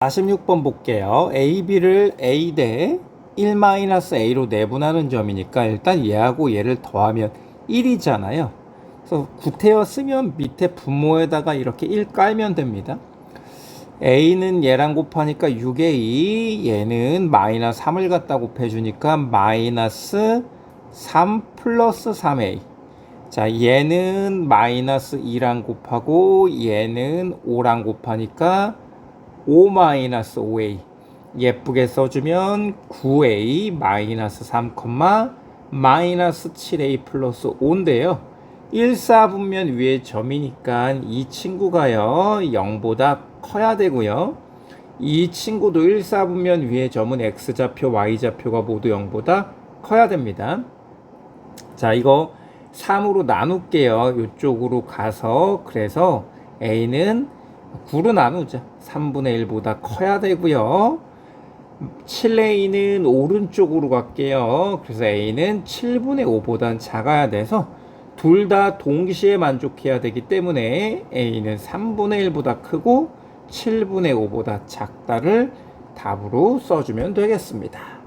46번 볼게요. A, B를 A 대 1-A로 내분하는 점이니까 일단 얘하고 얘를 더하면 1이잖아요. 그래서 구태여 쓰면 밑에 분모에다가 이렇게 1 깔면 됩니다. A는 얘랑 곱하니까 6A, 얘는 마이너스 3을 갖다 곱해주니까 마이너스 3 플러스 3A. 자, 얘는 마이너스 2랑 곱하고 얘는 5랑 곱하니까 5 마이너스 5A. 예쁘게 써주면 9A 마이너스 3, 마이너스 7A 플러스 5인데요. 1사분면 위에 점이니까 이 친구가요 0보다 커야 되고요. 이 친구도 1사분면 위에 점은 X좌표, Y좌표가 모두 0보다 커야 됩니다. 자, 이거 3으로 나눌게요. 이쪽으로 가서 그래서 A는 9로 나누자. 3분의 1보다 커야 되고요. 7A는 오른쪽으로 갈게요. 그래서 A는 7분의 5보단 작아야 돼서 둘 다 동시에 만족해야 되기 때문에 A는 3분의 1보다 크고 7분의 5보다 작다를 답으로 써주면 되겠습니다.